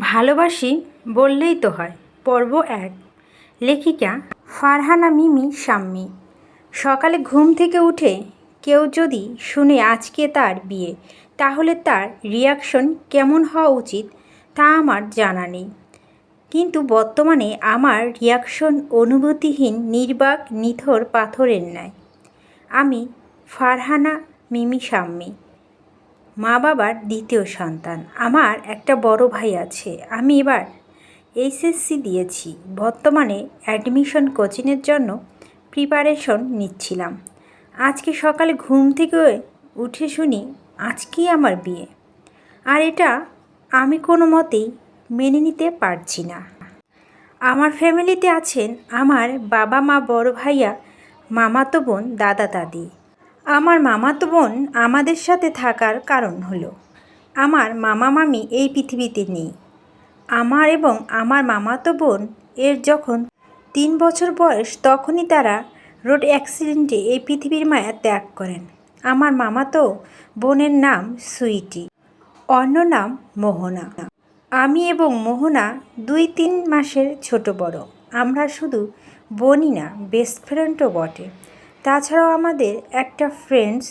ভালোবাসি বললেই তো হয়, পর্ব এক। লেখিকা ফারহানা মিমি সাম্মি সকালে ঘুম থেকে উঠে কেউ যদি শুনে আজকে তার বিয়ে, তাহলে তার রিয়াকশন কেমন হওয়া উচিত তা আমার জানা নেই। কিন্তু বর্তমানে আমার রিয়াকশন অনুভূতিহীন, নির্বাক, নিথর পাথরের ন্যায়। আমি ফারহানা মিমি শাম্মী। মা বাবার দ্বিতীয় সন্তান। আমার একটা বড় ভাই আছে। আমি এবার এইচএসসি দিয়েছি। বর্তমানে অ্যাডমিশন কোচিংয়ের জন্য প্রিপারেশন নিচ্ছিলাম। আজকে সকালে ঘুম থেকে উঠে শুনি, আজকেই আমার বিয়ে। আর এটা আমি কোনো মতেই মেনে নিতে পারছি না। আমার ফ্যামিলিতে আছেন আমার বাবা মা, বড় ভাইয়া, মামাতো বোন দাদা দাদি আমার মামাতো বোন আমাদের সাথে থাকার কারণ হলো, আমার মামা মামি এই পৃথিবীতে নেই। আমার এবং আমার মামাতো বোন এর যখন তিন বছর বয়স, তখনই তারা রোড অ্যাক্সিডেন্টে এই পৃথিবীর মায়া ত্যাগ করেন। আমার মামাতো বোনের নাম সুইটি, অন্য নাম মোহনা। আমি এবং মোহনা দুই তিন মাসের ছোট বড়। আমরা শুধু বোনই না বেস্ট ফ্রেন্ডও বটে। তাছাড়াও আমাদের একটা ফ্রেন্ডস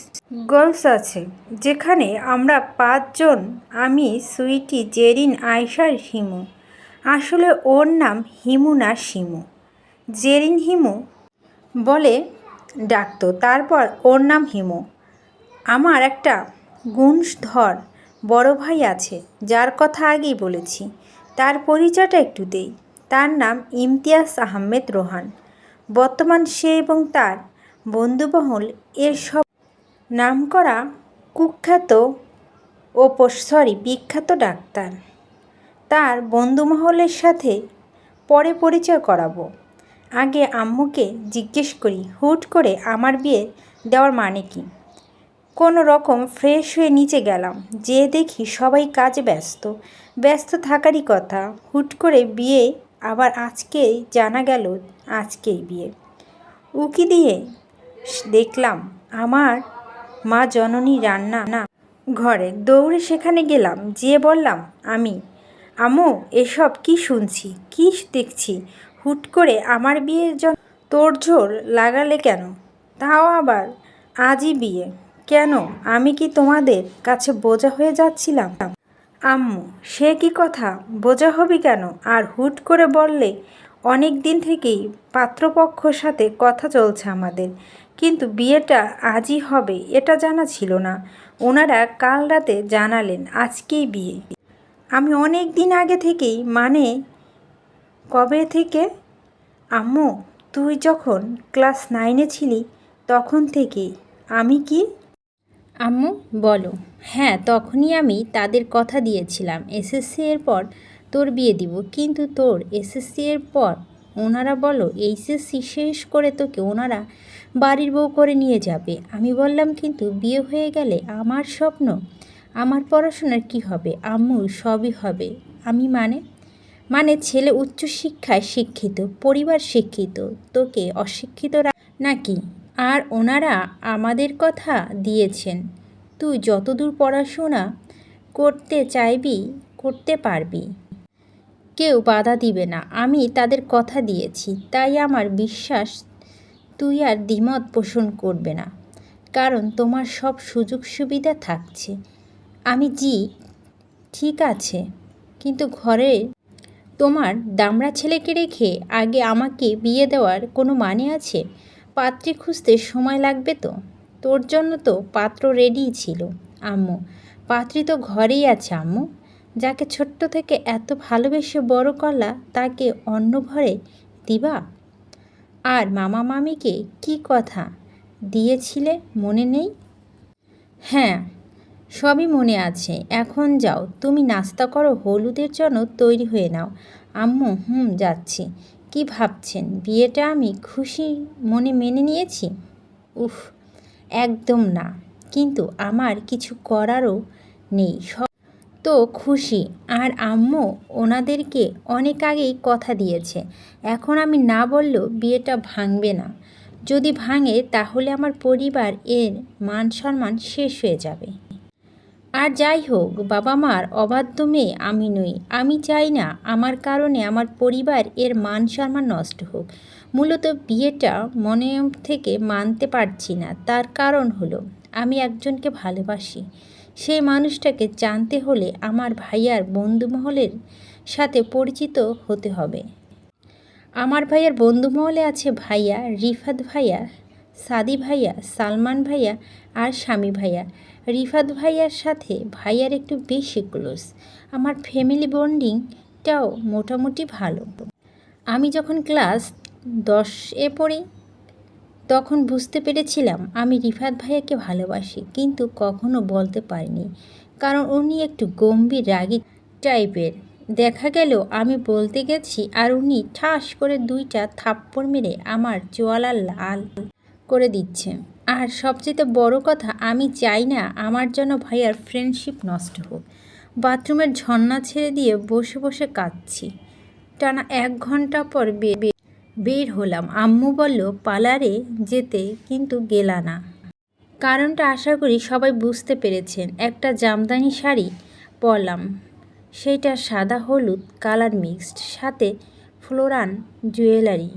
গার্লস আছে, যেখানে আমরা পাঁচজন, আমি, সুইটি, জেরিন আয়সার হিমু। আসলে ওর নাম হিমু না শিমু। জেরিন হিমু বলে ডাকতো, তারপর ওর নাম হিমু। আমার একটা গুণধর বড় ভাই আছে, যার কথা আগেই বলেছি। তার পরিচয়টা একটু দেই। তার নাম ইমতিয়াজ আহমেদ রোহান। বর্তমান সে এবং তার বন্ধুবহল এর সব নামকরা কুখ্যাত ও সরি বিখ্যাত ডাক্তার। তার বন্ধুমহলের সাথে পরে পরিচয় করাবো। আগে আম্মুকে জিজ্ঞেস করি, হুট করে আমার বিয়ে দেওয়ার মানে কি? কোনো রকম ফ্রেশ হয়ে নিচে গেলাম যে দেখি সবাই কাজে ব্যস্ত। ব্যস্ত থাকারই কথা, হুট করে বিয়ে আবার আজকেই জানা গেল, আজকেই বিয়ে। উকি দিয়ে দেখলাম আমার মা জননী রান্না না ঘরে। দৌড়ে সেখানে গেলাম যেয়ে বললাম, আমি আমু এসব কি শুনছি? কি দেখছি? হুট করে আমার বিয়ের জন্য তোড়ঝোড় লাগালে কেন? তাও আবার আজই বিয়ে। কেন? আমি কি তোমাদের কাছে বোঝা হয়ে যাচ্ছিলাম? আম্মু, সে কি কথা? বোঝা হবে কেন? আর হুট করে বললে অনেক দিন থেকেই পাত্রপক্ষর সাথে কথা চলছে আমাদের। কিন্তু বিয়েটা আজই হবে এটা জানা ছিল না। ওনারা কাল রাতে জানালেন, আজকেই বিয়ে। আমি অনেক দিন আগে থেকেই মানে কবে থেকে? আম্মু, তুই যখন ক্লাস নাইনে ছিলি, তখন থেকেই। আমি কি? আম্মু, বলো। হ্যাঁ তখনই আমি তাদের কথা দিয়েছিলাম, এসএসসি এর পর তোর বিয়ে দিব। কিন্তু তোর এসএসসি এর পর ওনারা বলো, এইচএসসি শেষ করে তোকে ওনারা বাড়ির বউ করে নিয়ে যাবে। আমি বললাম, কিন্তু বিয়ে হয়ে গেলে আমার স্বপ্ন? আমার পড়াশোনার কি হবে? আম্মু, সবই হবে। আমি মানে মানে ছেলে উচ্চশিক্ষায় শিক্ষিত, পরিবার শিক্ষিত, তোকে অশিক্ষিত নাকি? আর ওনারা আমাদের কথা দিয়েছেন, তুই যতদূর পড়াশোনা করতে চাইবি, করতে পারবি। কেউ বাধা দিবে না। আমি তাদের কথা দিয়েছি, তাই আমার বিশ্বাস তুই আর দ্বিমত পোষণ করবে না, কারণ তোমার সব সুযোগ সুবিধা থাকছে। আমি জি, ঠিক আছে, কিন্তু ঘরে তোমার দামড়া ছেলেকে রেখে আগে আমাকে বিয়ে দেওয়ার কোনো মানে আছে? পাত্রী খুঁজতে সময় লাগবে তো? তোর জন্য তো পাত্র রেডিই ছিল, আম্মু। পাত্রী তো ঘরেই আছে, আম্মু। যাকে ছোট্ট থেকে এত ভালোবেসে বড় করলা, তাকে অন্য ঘরে দিবা? আর মামা মামিকে কি কথা দিয়েছিলে মনে নেই? হ্যাঁ সবই মনে আছে। এখন যাও, তুমি নাস্তা করো, হলুদের জন্য তৈরি হয়ে নাও। আম্মু, হুম, যাচ্ছি। কি ভাবছেন? বিয়েটা আমি খুশি মনে মেনে নিয়েছি? উফ, একদম না। কিন্তু আমার কিছু করারও নেই। সব তো খুশি। আর আম্মু ওনাদেরকে অনেক আগেই কথা দিয়েছে। এখন আমি না বললেও বিয়েটা ভাঙবে না। যদি ভাঙে তাহলে আমার পরিবার এর মান সম্মান শেষ হয়ে যাবে। আর যাই হোক বাবা মার অবাধ্য মেয়ে আমি নই। আমি চাই না আমার কারণে আমার পরিবার এর মান সম্মান নষ্ট হোক। মূলত বিয়েটা মনে থেকে মানতে পারছি না। তার কারণ হলো, আমি একজনকে ভালোবাসি। সেই মানুষটাকে জানতে হলে আমার ভাইয়ার বন্ধুমহলের সাথে পরিচিত হতে হবে। আমার ভাইয়ার বন্ধুমহলে আছে ভাইয়া রিফাত ভাইয়া, সাদি ভাইয়া, সালমান ভাইয়া আর স্বামী ভাইয়া। রিফাত ভাইয়ার সাথে ভাইয়ার একটু বেশি ক্লোজ আমার ফ্যামিলি বন্ডিংটাও মোটামুটি ভালো। আমি যখন ক্লাস দশে পড়ি তখন বুঝতে পেরেছিলাম আমি রিফাত ভাইয়াকে ভালোবাসি, কিন্তু কখনো বলতে পারিনি। কারণ উনি একটু গম্ভীর, রাগী টাইপের। দেখা গেল আমি বলতে গেছি আর উনি ঠাস করে দুইটা থাপ্পড় মেরে আমার চোয়ালা লাল করে দিচ্ছে। আর সবচেয়ে বড় কথা, আমি চাই না আমার জন্য ভাইয়ার ফ্রেন্ডশিপ নষ্ট হোক। বাথরুমের ঝর্ণা ছেড়ে দিয়ে বসে বসে কাঁদছি। টানা এক ঘণ্টা পর বে- বের হলাম। আম্মু বলল, পার্লারে যেতে কিন্তু গেলা না। কারণটা আশা করি সবাই বুঝতে পেরেছেন। একটা জামদানি শাড়ি পরলাম। সেইটা সাদা, হলুদ, কালার মিক্সড। সাথে ফ্লোরান জুয়েলারি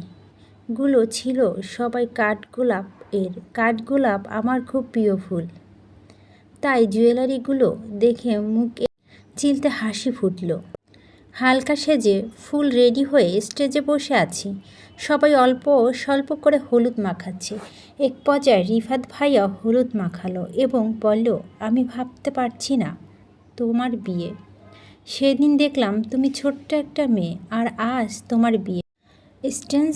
গুলো ছিল সবাই কাঠগোলাপ এর। কাঠগোলাপ আমার খুব প্রিয় ফুল। তাই জুয়েলারিগুলো দেখে মুখে চিলতে হাসি ফুটলো। হালকা সেজে ফুল রেডি হয়ে স্টেজে বসে আছি। সবাই অল্প, স্বল্প করে হলুদ মাখাচ্ছে। এক পর্যায়ে রিফাত ভাইয়া হলুদ মাখালো এবং বলল, আমি ভাবতে পারছি না তোমার বিয়ে। সেদিন দেখলাম তুমি ছোট্ট একটা মেয়ে আর আজ তোমার বিয়ে। স্টেন্স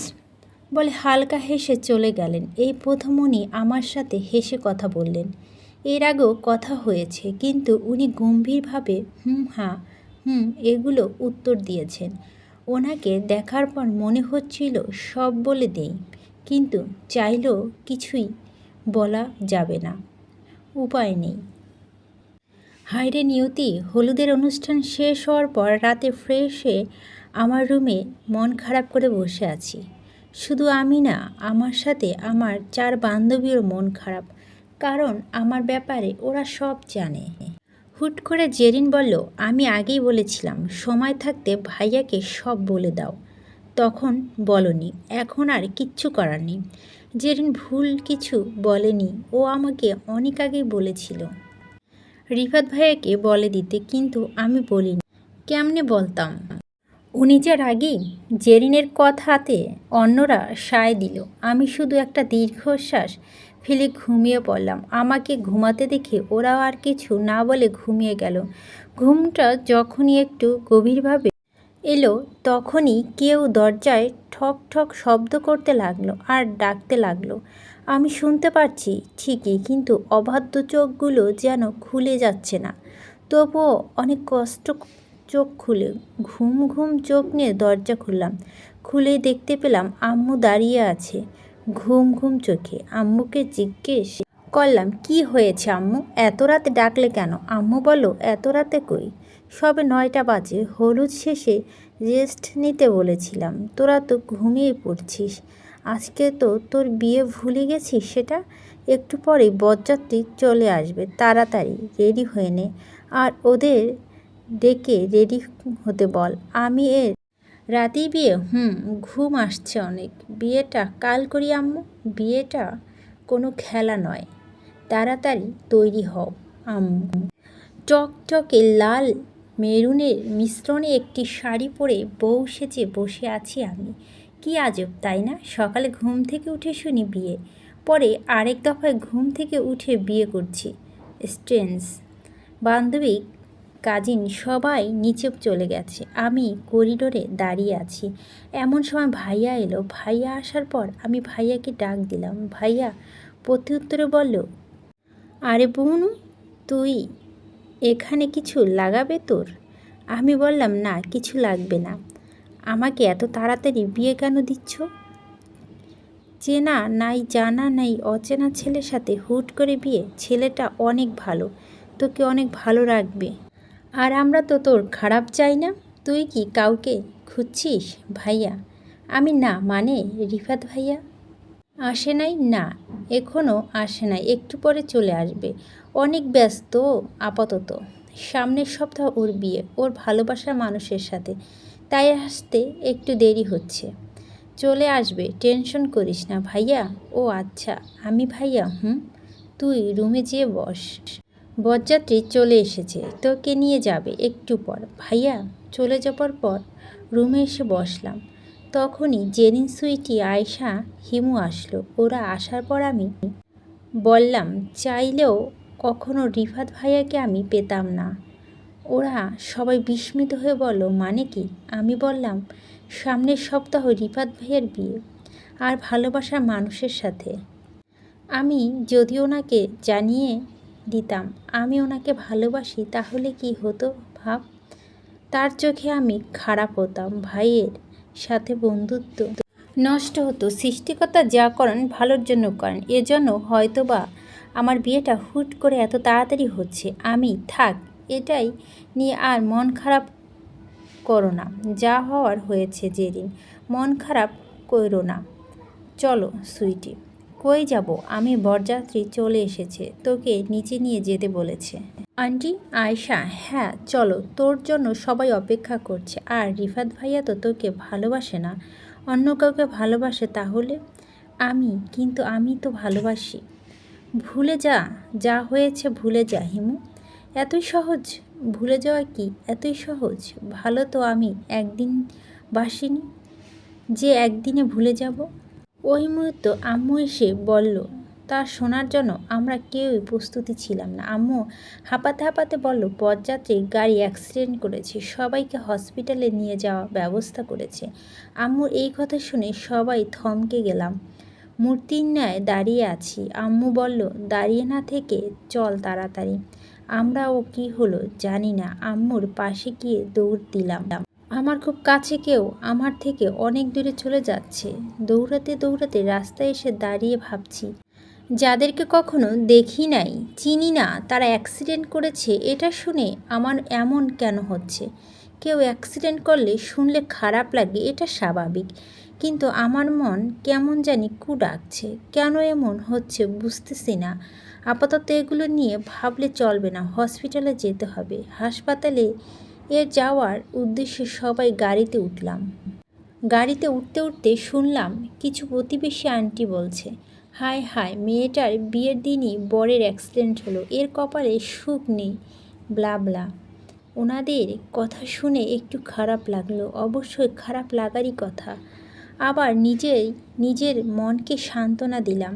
বলে হালকা হেসে চলে গেলেন। এই প্রথম উনি আমার সাথে হেসে কথা বললেন। এর আগেও কথা হয়েছে, কিন্তু উনি গম্ভীরভাবে হুম হ্যাঁ হুম, এগুলো উত্তর দিয়েছেন। ওনাকে দেখার পর মনে হচ্ছিল সব বলে দেই, কিন্তু চাইলেও কিছুই বলা যাবে না। উপায় নেই। হায়রে নিয়তি, হলুদের অনুষ্ঠান শেষ হওয়ার পর রাতে ফ্রেশ হয়ে আমার রুমে মন খারাপ করে বসে আছি। শুধু আমি না, আমার সাথে আমার চার বান্ধবীরও মন খারাপ, কারণ আমার ব্যাপারে ওরা সব জানে। হুট করে জেরিন বলল, আমি আগেই বলেছিলাম, সময় থাকতে ভাইয়াকে সব বলে দাও। তখন বলনি, এখন আর কিচ্ছু করার নেই। জেরিন ভুল কিছু বলেনি, ও আমাকে অনেক আগেই বলেছিল। রিফাত ভাইয়াকে বলে দিতে, কিন্তু আমি বলিনি। কেমনে বলতাম? উনি যে রাগী? জেরিনের কথাতে অন্যরা সায় দিল। আমি শুধু একটা দীর্ঘশ্বাস ফেলে ঘুমিয়ে পড়লাম। আমাকে ঘুমাতে দেখে ওরাও আর কিছু না বলে ঘুমিয়ে গেল। ঘুমটা যখনই একটু গভীরভাবে এলো, তখনই কেউ দরজায় ঠক ঠক শব্দ করতে লাগল আর ডাকতে লাগল। আমি শুনতে পারছি ঠিকই, কিন্তু অবাধ্য চোখগুলো যেন খুলে যাচ্ছে না। তবুও অনেক কষ্ট চোখ খুলে ঘুম ঘুম চোখ নিয়ে দরজা খুললাম। খুলে দেখতে পেলাম আম্মু দাঁড়িয়ে আছে। ঘুম ঘুম চোখে। আম্মুকে জিজ্ঞেস করলাম, কি হয়েছে আম্মু? এত রাতে ডাকলে কেন? আম্মু বলো এত রাতে কই? সবে নয়টা বাজে। হলুদ শেষে রেস্ট নিতে বলেছিলাম। তোরা তো ঘুমিয়ে পড়ছিস। আজকে তো তোর বিয়ে ভুলে গেছিস সেটা? একটু পরে বরযাত্রী চলে আসবে। তাড়াতাড়ি, রেডি হয়ে নে। আর ওদের ডেকে রেডি হতে বল। আমি এর রাতেই বিয়ে? হুম, ঘুম আসছে অনেক। বিয়েটা কাল করি আম্মু। বিয়েটা কোনো খেলা নয়। তাড়াতাড়ি তৈরি হও, আম্মু। টকটকে লাল মেরুনের মিশ্রণে একটি শাড়ি পরে বউ সেজে বসে আছি আমি। কি আজব, তাই না? সকালে ঘুম থেকে উঠে শুনি বিয়ে। পরে আরেক দফায় ঘুম থেকে উঠে বিয়ে করছি। স্ট্রেন্স। বান্ধবী কাজিন সবাই নিচে চলে গেছে। আমি করিডোরে দাঁড়িয়ে আছি। এমন সময় ভাইয়া এলো। ভাইয়া আসার পর আমি ভাইয়াকে ডাক দিলাম। ভাইয়া প্রত্যুত্তরে বলল, আরে বোন, তুই এখানে কিছু লাগাবে তোর? আমি বললাম, না, কিছু লাগবে না। আমাকে এত তাড়াতাড়ি বিয়ে কেন দিচ্ছ? চেনা নাই, জানা নাই, অচেনা ছেলের সাথে হুট করে বিয়ে। ছেলেটা অনেক ভালো। তোকে অনেক ভালো রাখবে। আর আমরা তো তোর খারাপ চাই না। তুই কি কাউকে খুঁজছিস ভাইয়া? আমি না মানে রিফাত ভাইয়া? আসে নাই? না এখনও আসে নাই। একটু পরে চলে আসবে। অনেক ব্যস্ত, আপাতত। সামনের সপ্তাহ ওর বিয়ে, ওর ভালোবাসার মানুষের সাথে। তাই আসতে একটু দেরি হচ্ছে। চলে আসবে, টেনশন করিস না। ভাইয়া, ও আচ্ছা। আমি ভাইয়া, হুম? তুই রুমে যেয়ে বস। বরযাত্রী চলে এসেছে। তোকে নিয়ে যাবে একটু পর। ভাইয়া, চলে যাবার পর রুমে এসে বসলাম। তখনই জেরিন সুইটি আয়শা, হিমু আসলো। ওরা আসার পর আমি বললাম, চাইলেও কখনো রিফাত ভাইয়াকে আমি পেতাম না। ওরা সবাই বিস্মিত হয়ে বলল মানে কি? আমি বললাম, সামনের সপ্তাহ রিফাত ভাইয়ের বিয়ে আর ভালোবাসার মানুষের সাথে। আমি যদি ওনাকে জানিয়ে দিতাম। আমি ওনাকে ভালোবাসি, তাহলে কি হতো, ভাব? তার চোখে আমি খারাপ হতাম, ভাইয়ের সাথে বন্ধুত্ব নষ্ট হতো। সৃষ্টিকর্তা যা করেন, ভালোর জন্য করেন। এজন্য হয়তোবা আমার বিয়েটা হুট করে এত তাড়াতাড়ি হচ্ছে। আমি থাক, এটাই নিয়ে আর মন খারাপ করো না। যা হওয়ার হয়েছে যেদিন, মন খারাপ করো না। চলো, সুইটি। কই যাব? আমি বরযাত্রী চলে এসেছে, তোকে নিচে নিয়ে যেতে বলেছে। আন্টি, আয়শা হ্যাঁ চলো, তোর জন্য সবাই অপেক্ষা করছে। আর রিফাত ভাইয়া তো তোকে ভালোবাসে না, অন্য কাউকে ভালোবাসে তাহলে? আমি, কিন্তু আমি তো ভালোবাসি। ভুলে যা যা হয়েছে ভুলে যা, হিমু। এতই সহজ? ভুলে যাওয়া কি? এতই সহজ? ভালো তো আমি একদিন বাসিনি। যে একদিনে ভুলে যাব? ওই মুহূর্ত আম্মু এসে বলল তা শোনার জন্য আমরা কেউই প্রস্তুতি ছিলাম না। আম্মু হাঁপাতে হাঁপাতে বলল, পথযাত্রী গাড়ি অ্যাক্সিডেন্ট করেছে, সবাইকে হসপিটালে নিয়ে যাওয়া ব্যবস্থা করেছে। আম্মুর এই কথা শুনে সবাই থমকে গেলাম। মূর্তির ন্যায় দাঁড়িয়ে আছি। আম্মু বলল, দাঁড়িয়ে না থেকে চল তাড়াতাড়ি। আমরা ও কি হলো জানি না। আম্মুর পাশে গিয়ে দৌড় দিলাম। আমার খুব কাছে কেউ আমার থেকে অনেক দূরে চলে যাচ্ছে। দৌড়াতে দৌড়াতে রাস্তায় এসে দাঁড়িয়ে ভাবছি, যাদেরকে কখনো দেখি নাই, চিনি না তারা অ্যাক্সিডেন্ট করেছে এটা শুনে আমার এমন কেন হচ্ছে? কেউ অ্যাক্সিডেন্ট করলে শুনলে খারাপ লাগে এটা স্বাভাবিক, কিন্তু আমার মন কেমন জানি কু ডাকছে কেন এমন হচ্ছে বুঝতেছি না। আপাতত এগুলো নিয়ে ভাবলে চলবে না হসপিটালে যেতে হবে, হাসপাতালে এর যাওয়ার উদ্দেশ্যে সবাই গাড়িতে উঠলাম। গাড়িতে উঠতে উঠতে শুনলাম কিছু প্রতিবেশী আন্টি বলছে, হায় হায়, মেয়েটার বিয়ের দিনই বরের অ্যাক্সিডেন্ট হলো, এর কপালে সুখ নেই, ব্লা ব্লা। ওনাদের কথা শুনে একটু খারাপ লাগল, অবশ্যই খারাপ লাগারই কথা। আবার নিজেই নিজের মনকে সান্ত্বনা দিলাম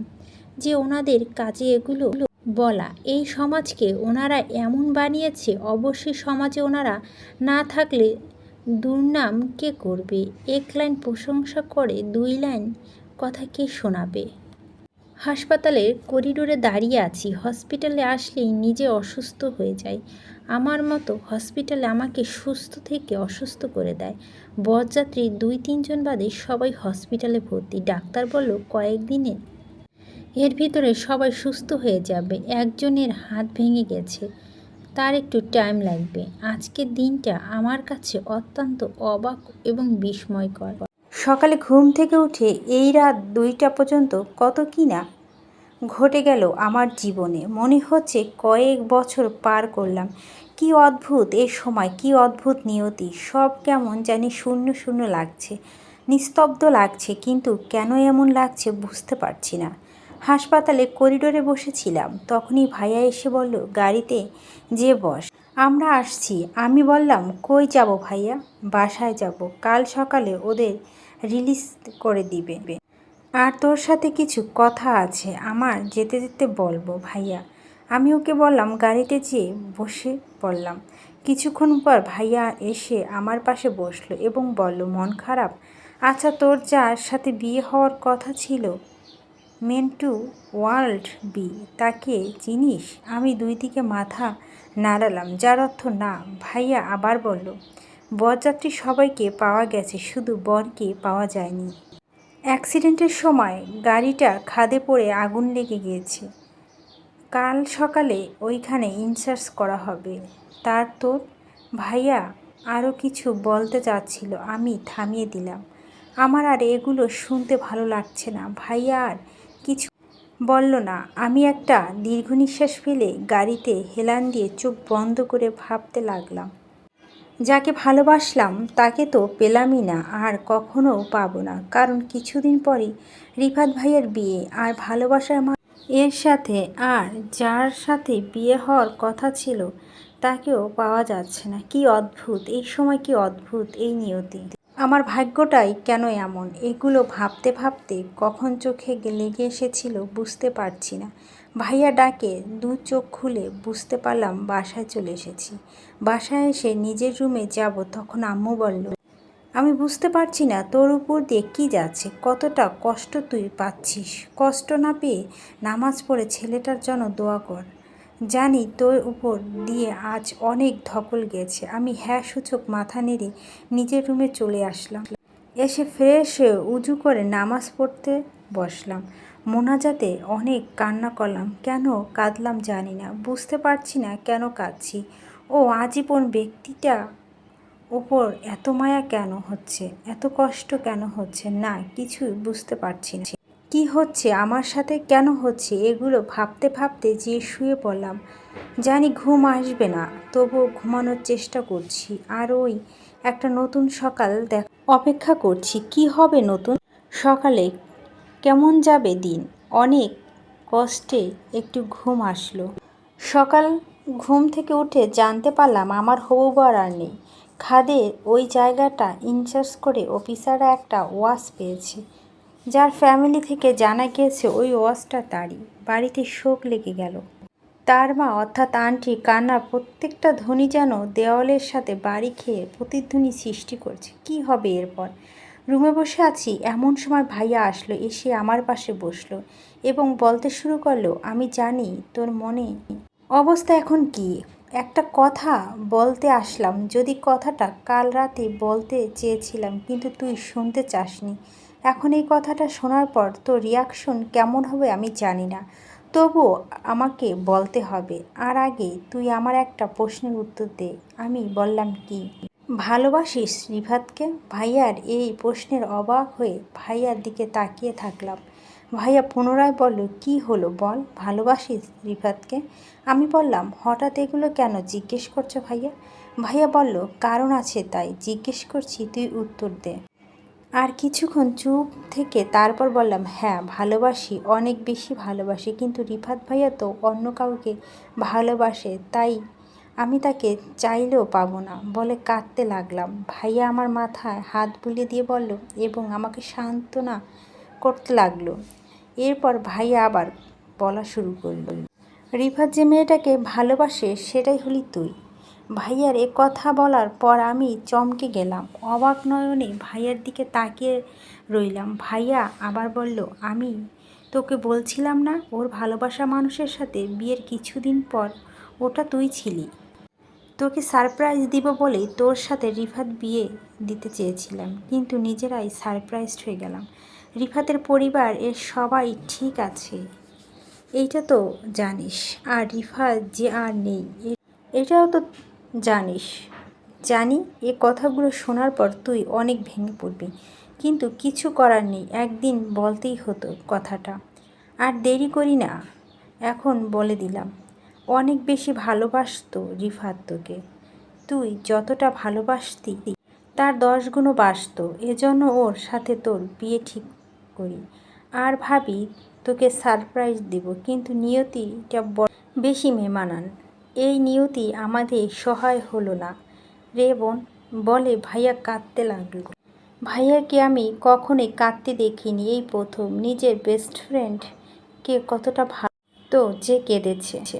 যে ওনাদের কাজে এগুলো বলা, এই সমাজকে ওনারা এমন বানিয়েছে, অবশ্যই সমাজে ওনারা না থাকলে দুর্নাম কে করবে? এক লাইন প্রশংসা করে, দুই লাইন কথা কে শোনাবে? হাসপাতালের করিডোরে দাঁড়িয়ে আছি, হসপিটালে আসলেই নিজে অসুস্থ হয়ে যাই। আমার মতো হসপিটালে আমাকে সুস্থ থেকে অসুস্থ করে দেয়। বরযাত্রী দুই তিনজন বাদে সবাই হসপিটালে ভর্তি। ডাক্তার বলল কয়েকদিনে এর ভিতরে সবাই সুস্থ হয়ে যাবে, একজনের হাত ভেঙে গেছে। তার একটু টাইম লাগবে। আজকের দিনটা আমার কাছে অত্যন্ত অবাক এবং বিস্ময়কর। সকালে ঘুম থেকে উঠে এই রাত দুইটা পর্যন্ত কত কি না ঘটে গেল আমার জীবনে। মনে হচ্ছে কয়েক বছর পার করলাম। কি অদ্ভুত এ সময়, কি অদ্ভুত নিয়তি। সব কেমন জানি শূন্য শূন্য লাগছে। নিস্তব্ধ লাগছে, কিন্তু কেন এমন লাগছে বুঝতে পারছি না। হাসপাতালে করিডোরে বসেছিলাম। তখনই ভাইয়া এসে বলল, গাড়িতে যে বস। আমরা আসছি। আমি বললাম, কই যাব ভাইয়া? বাসায় যাব। কাল সকালে ওদের রিলিজ করে দিবে। আর তোর সাথে কিছু কথা আছে, আমার যেতে যেতে বলব ভাইয়া। আমি ওকে বললাম, গাড়িতে যেয়ে বসে পড়লাম। কিছুক্ষণ পর ভাইয়া এসে আমার পাশে বসল এবং বলল, মন খারাপ? আচ্ছা তোর যার সাথে বিয়ে হওয়ার কথা ছিল মেন্টু ওয়ার্ল্ড বি তাকে চিনিস আমি দুই দিকে মাথা নাড়ালাম, যার অর্থ না। ভাইয়া আবার বলল, বরযাত্রী সবাইকে পাওয়া গেছে, শুধু বরকে পাওয়া যায়নি। অ্যাক্সিডেন্টের সময় গাড়িটা খাদে পড়ে আগুন লেগে গিয়েছে। কাল সকালে ওইখানে ইনচার্জ করা হবে। তার তোর, ভাইয়া আরও কিছু বলতে চাচ্ছিল, আমি থামিয়ে দিলাম। আমার আর এগুলো শুনতে ভালো লাগছে না। ভাইয়া আর বলল, না, আমি একটা দীর্ঘ নিঃশ্বাস ফেলে গাড়িতে হেলান দিয়ে চোখ বন্ধ করে ভাবতে লাগলাম। যাকে ভালোবাসলাম, তাকে তো পেলামই না, আর কখনো পাবো না। কারণ কিছুদিন পরেই রিফাত ভাইয়ের বিয়ে, আর ভালোবাসার মা এর সাথে, আর যার সাথে বিয়ে হওয়ার কথা ছিল, তাকেও পাওয়া যাচ্ছে না। কি অদ্ভুত, এই সময় কি অদ্ভুত, এই নিয়তি। আমার ভাগ্যটাই কেন এমন? এগুলো ভাবতে ভাবতে কখন চোখে লেগে এসেছিল বুঝতে পারছি না। ভাইয়া ডাকে, দু চোখ খুলে বুঝতে পারলাম বাসায় চলে এসেছি। বাসায় এসে নিজের রুমে যাব, তখন আম্মু বলল, আমি বুঝতে পারছি না, তোর উপর দিয়ে কী যাচ্ছে? কতটা কষ্ট তুই পাচ্ছিস? কষ্ট না পেয়ে নামাজ পড়ে ছেলেটার জন্য দোয়া কর। জানি তোর উপর দিয়ে আজ অনেক ধকল গেছে। আমি হ্যাঁ সূচক মাথা নেড়ে নিজের রুমে চলে আসলাম। এসে ফ্রেশ হয়ে উজু করে নামাজ পড়তে বসলাম। মোনাজাতে অনেক কান্না করলাম। কেন কাঁদলাম জানি না। বুঝতে পারছি না কেন কাঁদছি। ও আজীবন ব্যক্তিটা ওপর এত মায়া কেন হচ্ছে? এত কষ্ট কেন হচ্ছে? না, কিছুই বুঝতে পারছি না। কি হচ্ছে? আমার সাথে কেন হচ্ছে? এগুলো ভাবতে ভাবতে যে শুয়ে পড়লাম। জানি ঘুম আসবে না, তবুও ঘুমানোর চেষ্টা করছি। আর ওই একটা নতুন সকাল দেখ অপেক্ষা করছি। কি হবে নতুন সকালে? কেমন যাবে দিন? অনেক কষ্টে একটু ঘুম আসলো। সকাল ঘুম থেকে উঠে জানতে পারলাম আমার হবু বর আর নেই। খাদের ওই জায়গাটা ইনচার্জ করে অফিসাররা একটা ওয়াশ পেয়েছে। যার ফ্যামিলি থেকে জানা গিয়েছে ওই ওয়াশটা তারই। বাড়িতে শোক লেগে গেল। তার মা অর্থাৎ আন্টি কান্নার প্রত্যেকটা ধ্বনি যেন দেওয়ালের সাথে বাড়ি খেয়ে প্রতিধ্বনি সৃষ্টি করছে। কি হবে এরপর? রুমে বসে আছি, এমন সময় ভাইয়া আসলো, এসে আমার পাশে বসল এবং বলতে শুরু করল, আমি জানি তোর মনে অবস্থা এখন কি? একটা কথা বলতে আসলাম, যদি কথাটা কাল রাতে বলতে চেয়েছিলাম, কিন্তু তুই শুনতে চাসনি। এখন এই কথাটা শোনার পর তো রিয়াকশন কেমন হবে আমি জানি না। তবুও আমাকে বলতে হবে, আর আগে তুই আমার একটা প্রশ্নের উত্তর দে। আমি বললাম কি? ভালোবাসিস রিফাতকে ভাইয়ার এই প্রশ্নের অবাক হয়ে ভাইয়ার দিকে তাকিয়ে থাকলাম। ভাইয়া পুনরায় বলল, কি হলো বল? ভালোবাসিস রিফাতকে আমি বললাম, হঠাৎ এগুলো কেন জিজ্ঞেস করছ ভাইয়া? ভাইয়া বলল, কারণ আছে তাই, জিজ্ঞেস করছি, তুই উত্তর দে। আর কিছুক্ষণ চুপ থেকে তারপর বললাম হ্যাঁ ভালোবাসি, অনেক বেশি ভালোবাসি, কিন্তু রিফাত ভাইয়া তো অন্য কাউকে ভালোবাসে, তাই আমি তাকে চাইলেও পাবো না। বলে কাঁদতে লাগলাম। ভাইয়া আমার মাথায় হাত বুলিয়ে দিয়ে বলল এবং আমাকে সান্ত্বনা করতে লাগল। এরপর ভাইয়া আবার বলা শুরু করল, রিফাত যে মেয়েটাকে ভালোবাসে, সেটাই হলি তুই। ভাইয়ার এ কথা বলার পর আমি চমকে গেলাম। অবাক নয়নে ভাইয়ার দিকে তাকিয়ে রইলাম। ভাইয়া আবার বলল, আমি তোকে বলছিলাম না ওর ভালোবাসা মানুষের সাথে বিয়ের কিছুদিন পর ওটা তুই ছিলি। তোকে সারপ্রাইজ দিব বলেই তোর সাথে রিফাত বিয়ে দিতে চেয়েছিলাম, কিন্তু নিজেরাই সারপ্রাইজড হয়ে গেলাম। রিফাতের পরিবার এর সবাই ঠিক আছে, এইটা তো জানিস। আর রিফাত যে আর নেই এটাও তো জানিস। জানি, এ কথাগুলো শোনার পর তুই অনেক ভেঙে পড়বি। কিন্তু কিছু করার নেই, একদিন বলতেই হতো কথাটা। আর দেরি করি না, এখন বলে দিলাম। অনেক বেশি ভালোবাসতো রিফাত তোকে। তুই যতটা ভালোবাসতি, তার দশ গুণও বাসত। এজন্য ওর সাথে তোর বিয়ে ঠিক করি। আর ভাবি, তোকে সারপ্রাইজ দেব, কিন্তু নিয়তিটা বেশি মেমানান এই নিয়তি আমাদের সহায় হলো না। রে বোন, বলে ভাইয়া কাঁদতে লাগল। ভাইয়াকে আমি কখনোই কাঁদতে দেখিনি। এই প্রথম নিজের বেস্ট ফ্রেন্ডকে কতটা ভালো তো যে কেঁদেছে।